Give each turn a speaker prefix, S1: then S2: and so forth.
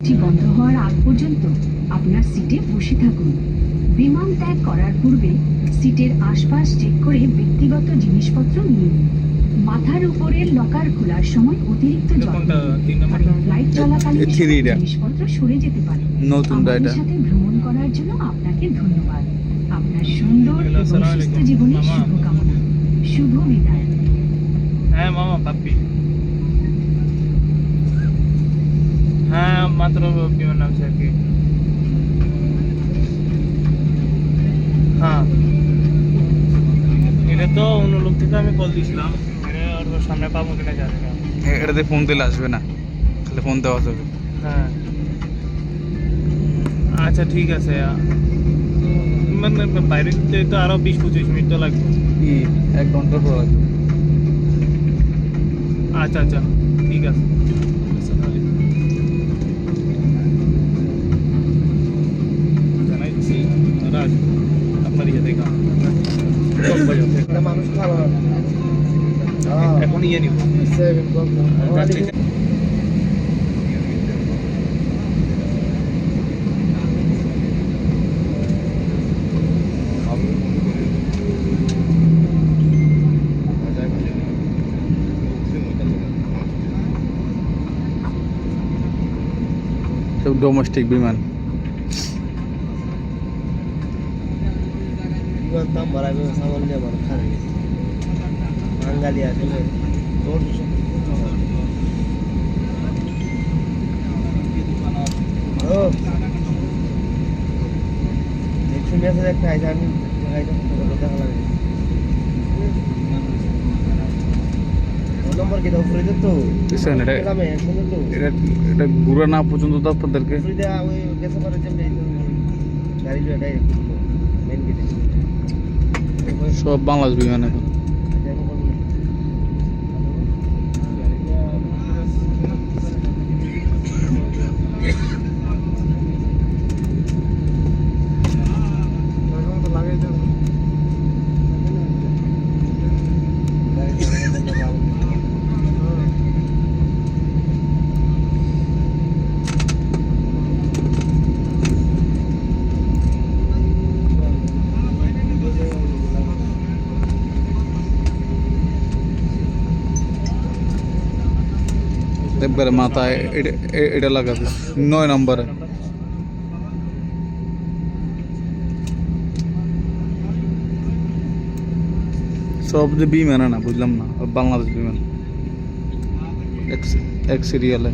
S1: টি বন্ধ হওয়ার আগ পর্যন্ত আপনার সিটে বসে থাকুন। বিমান ত্যাগ করার পূর্বে সিটের আশপাশ চেক করে ব্যক্তিগত জিনিসপত্র নিয়ে নিন। মাথার উপরের লকার খোলার সময় অতিরিক্ত কারণ ফ্লাইট চলাকালীন। জিনিসপত্র সরে যেতে পারে।
S2: নতুন
S1: আমাদের সাথে ভ্রমণ করার জন্য আপনাকে ধন্যবাদ। আপনার সুন্দর এবং সুস্থ জীবনের শুভকামনা। শুভ বিদায়।
S3: হ্যাঁ মামা পাপ্পি। মাত্র বিমান নামছে আর কি? হ্যাঁ। এটা তো অন্য লোক থেকে আমি কল দিয়েছিলাম। এটা ওর সামনে পাবো কিনা জানি না।
S2: এটাতে ফোন দিলে আসবে না। তাহলে ফোন দেওয়া যাবে
S3: হ্যাঁ। আচ্ছা ঠিক আছে। মানে বাইরে যেতে তো আরও বিশ পঁচিশ মিনিট তো লাগবে।
S2: কি এক ঘণ্টা পর আসবে।
S3: আচ্ছা আচ্ছা। ঠিক আছে জানাইছি রাজ আপনার ইয়ে দেখা
S4: একটা মানুষ ভালো হ্যাঁ,
S3: এখন ইয়ে নিব।
S2: সব ডোমেস্টিক বিমান।
S4: বিমান দাম বাড়াবে সামান্য মানুষ খাবে বাঙালি আসলে তোর একটা আইসা আমি দেখা লাগে নম্বর কি উপরে দিত
S2: বুঝছেন এটা এটা এটা ঘুরে না পর্যন্ত তো আপনাদেরকে
S4: উপরে ওই গেছে পরে যে গাড়ি লয়ে ডাইরেক্ট মেন গেটে
S2: সব বাংলাদেশ বিমান এখন। একবারে মাথায় এটা- এটা লাগাবে নয় নম্বরে। সব যে বিমান না, বুঝলাম না। বাংলাদেশ বিমান। এক সিরিয়ালে